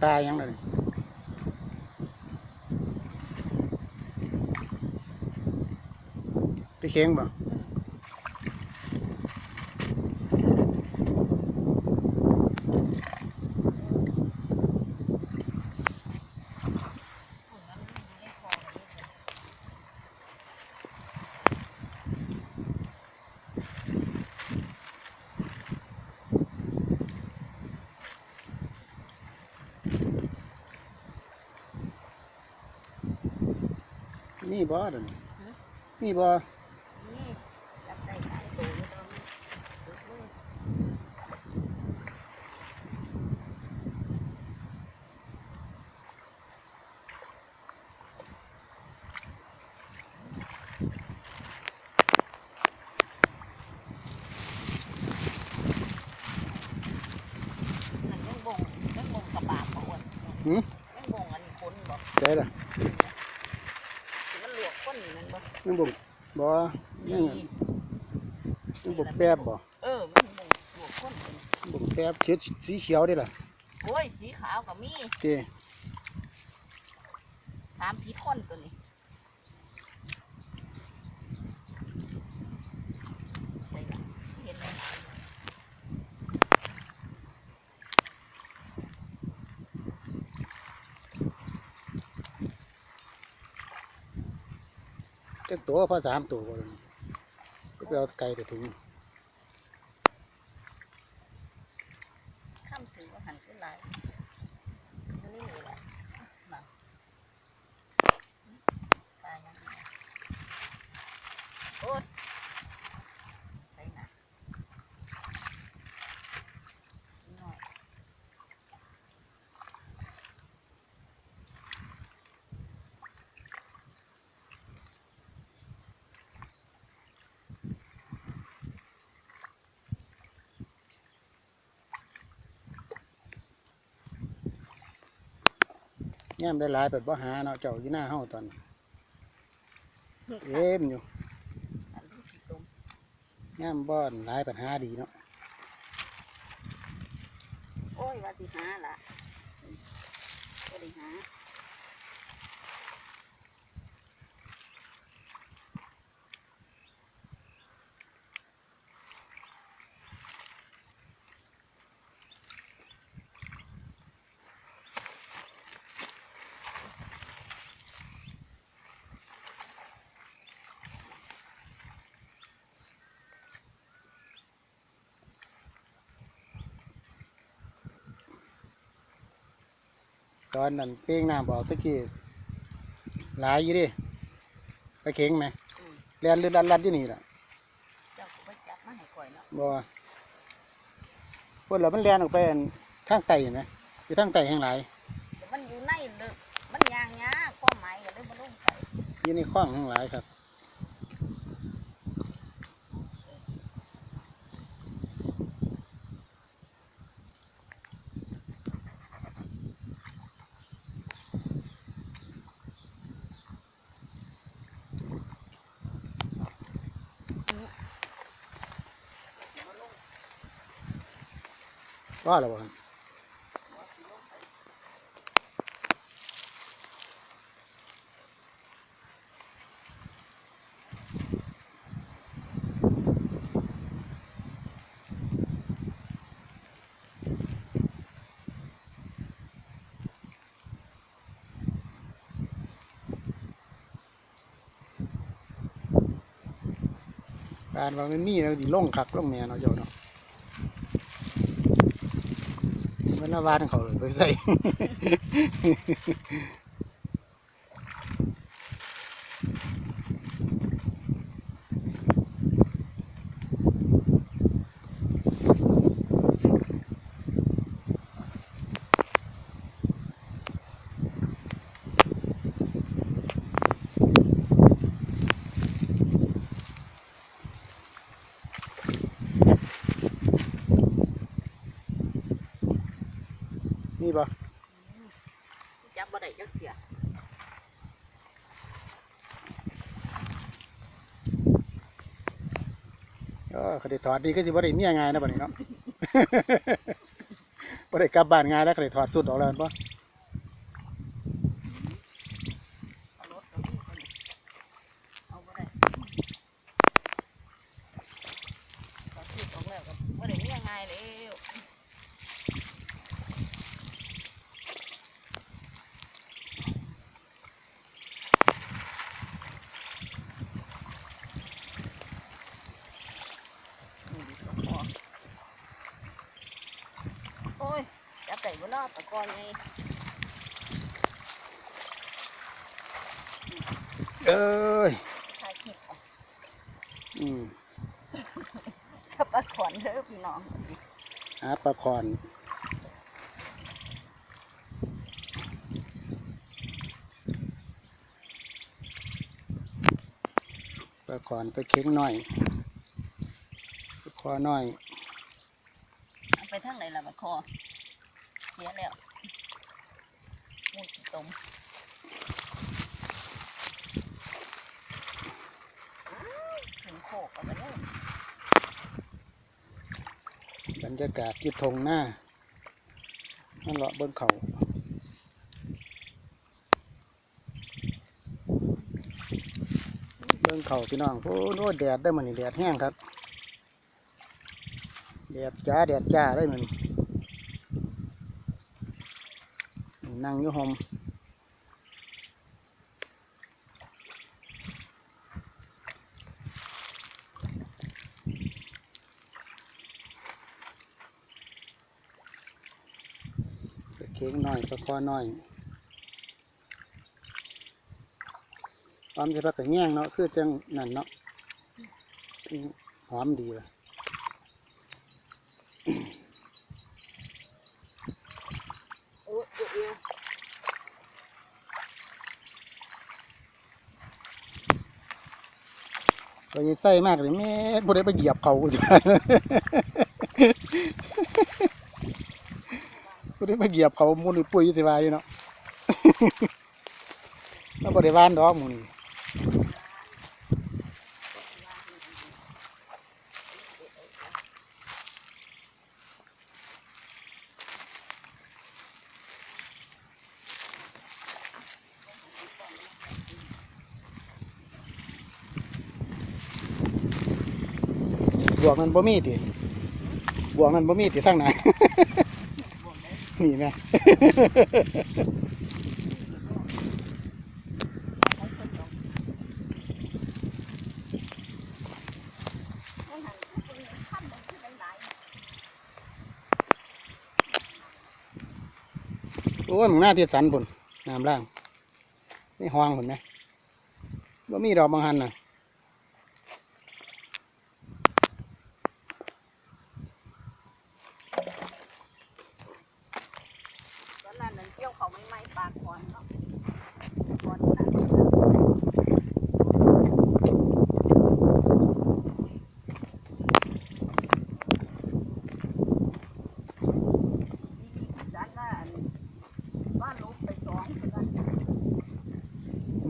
มีปลาอย่างไรไปเค็งบ่ มีบ่เดี๋ยวนี้มีบ่นี่จับได้หลายตัวอยู่ตอนนี้สุดเลยนั่นยังบ่งยังบ่งกระบาดบ่อ้วนหืมยังบ่งอันนี้คนบ่ใช่ล่ะที่มันลวกคน นี่นั่นบ่ยังบ่บ่ยังยังบ่แป๊บบ่เออมันบ่งลวกคนนี่บ่แป๊บเขียวสีเขียวได้ล่ะโอ้ยสีขาวก็มีเจ้ถามผีคนตัวนี้ใส่ละเห็นไหม เจ็ดตัวพอสามตัวบ่เดี๋ยก็ไปเอาไก่แต่ถุง ข้ามถือว่าหันขึ้นหลายตัวนี้มีแหละมาตายยังไงโอ๊ยใส่หนักหน่อย แง้มได้หลายเปิดบ่หาเนาะเจ้าอยู่หน้าเฮาตอนนี้เอ็มอยู่แง้มบ่อนหลายปัญหาดีเนาะโอ้ยว่าสิหาละก็ได้หา ตอนนั้นเป้งน้ำบอกตะกี้หลายอยู่เดิไปเข็งไหมอืมเรียนเรือลันลันอยู่นี่ล่ะเจ้าก็ไปจับมาให้ข่อยเนาะบ่พวกเรามันเรียนออกไปอันทางไต่เห็นไหมอยู่ทางไต่แห่งหลายแต่มันอยู่ในเด้อมันยางยาความหมายก็เลยบ่ลงไปอยู่ในคลองแห่งหลายครับ ว่าแล้วครับการว่ามันมีแล้วดิล่องคักล่องแหน่เนาะเจ้าเนาะ เวลาวานเขาเลยไปใส่ นี่ปะจับบ่ได้จักเสียเออเขาได้ถอดดีก็สิบ่ได้เมียง่ายนะบัดนี้เนาะ บ่ได้กลับบ้านง่ายแล้วก็เลยถอดสุดออกแล้วป่ะ เอารถเอาลูกไปเอาบ่ได้ก็คิดออกแล้วก็บ่ได้เลี้ยงง่ายแล้วนี่ดิก็พอโอ้ยจับ ได้บ่นาะตะกอนไงเอ้ยถ่ายคลิปอะอืมจะปลาขอนเด้อพี่น้องหาปลาคอนปลาคอนไปเค็งหน่อยปลาคอหน่อย เอาไปทางไหนล่ะบัดคอ สียแล้วมูดตมถึงโคกเอาไปเลยบรรยากาศที่ทงหน้านั่นเลาะบิ้งเขาเบิ้งเขาพี่น้องโอ้โหแดดได้มันนี่แดดแห้งครับ แดดจ้าแดดจ้าได้มัน นั่งอยู่หมเค้งหน่อยประคอหน่อยความจะพักกระแง่งเนาะคือจังนั่นเนาะหอมดีเลย โอ้ยเดี๋ยว ก็ยังใส่มากเลยแม่บ่ได้ไปเหยียบเขาจ้ะบ่ได้ไปเหยียบเขามูลปุ้ยสิวายเนาะแล้วบริวารดอกมูนี่ บวกมันบ่มีติบวกมันบ่มีติทั้งไหนนี่แม่มันหันเป็นขั้นนขึ้นหลายโอ้ยมึงหน้าที่สันพุ่นน้ำล่าง นี่ห้องพุ่นไหมบ่มีดอกบางหันน่ะ ๆตอนนั้นนั่นเกี่ยวเขา ไม่ไหม้ปลาขอนเนาะขอนน่ะจันว่าอันบ้านลูกไปสองเพิ่นว่า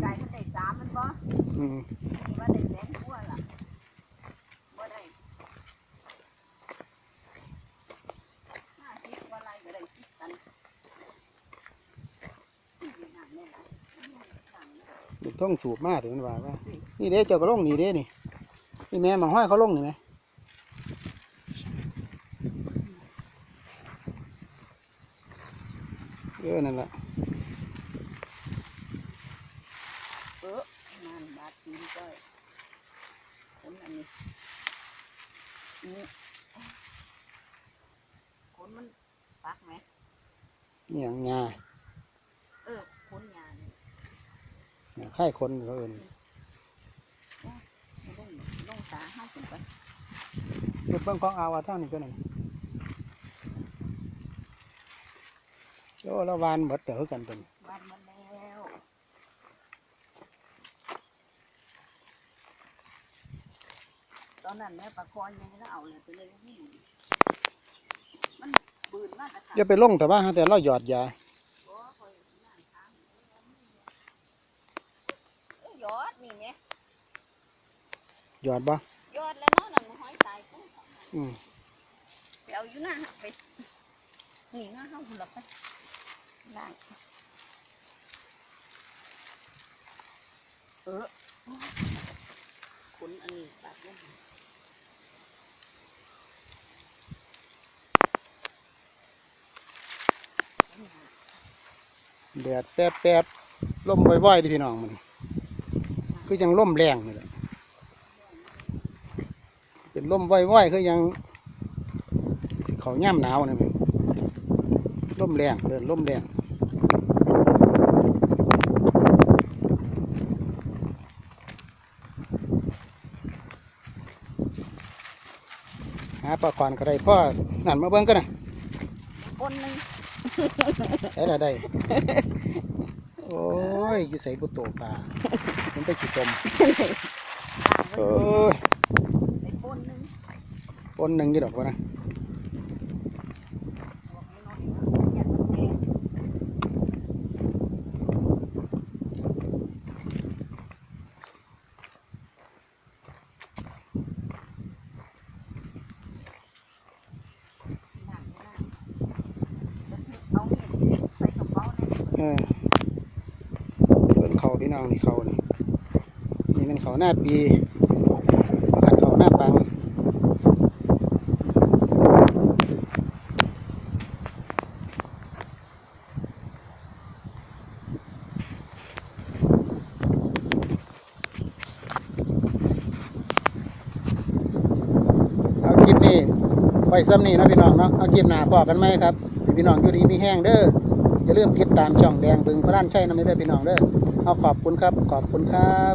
ไก่มันได้สามมันบ่ อืม ว่าได้แสนกว่าล่ะบ่ได้ห้าสิบกว่าไรก็ได้สิบตันนี่น้ำแม่ล่ะสั่ง ลูกต้องสูบมาถึงมันว่าว่า นี่เด้เจ้าก็ลงนี่เด้นี่นี่แม่มาห้อยเขาลงนี่ไหมเออนั่นแหละเออนั่นบาดตีนก้อยคนอันนี้นี่คนมันปักไหมนี่อย่างงา เออคนยาเนี่ย เนี่ย ไข่คนเขาเอินลงลงตาห้าสิบไปเก็บเบิ่งของอาวาเท่านี้ก็นั่นโอ้แล้ววานหมดเต๋อกันเป็นบ้านมันแล้วตอนนั้นแม่ปลาคอนยังไม่ได้เอาเลยไปเลยวิ่งมันบืนมากกระถางจะไปลงแต่ว่าแต่เราหยอดยา โอ้คอยนั่งทางเอ้ยยอดนี่ไง ห ยอดบ่ยอดแล้วเนาะนั่นหอยตายปุ๊บอืมไปเอาอยู่นะไปนี่ง่าเฮาหุ่นหลับไปล่างเออขุนอันนี้ตัดลงมาแดดแป๊บแป๊บลมว่อยๆที่พี่น้องมันคือยังลมแรงนี่แหละเป็น ลมว่อยๆคือยังสิเขาย่ำหนาวนะพี่ลมแรงเดินลมแรงหาปลาขวานก็ได้พ่อนั่นมาเบิ่งกันนะคนหนึ่งใส่ละได้ โอ้ยอยู่ใส่บุตโตปลามันไปขี้ตมโอ้ยไอ้คนหนึ่ง ปนหนึ่งอยี่ดอกวะนะบอกให้น้อยๆอย่ามันแดงหนักมากเอาเห็ดใส่กระเป๋าในเออเบิ่งเขาพี่น้องนี่เขานี่นี่มันเขาหน้าปี เขาหน้าปังเอาคลิปนี้ ไว้ซ้ำนี่นะพี่น้องเนาะเอาคลิปหนาพอกันไหมครับพี่น้องอยู่ดีมีแห้งเด้ออย่าลืมติดตามช่องแดงบึงพระด้านใช่นะไม่ได้พี่น้องเด้อเอาขอบคุณครับ ขอบคุณครับ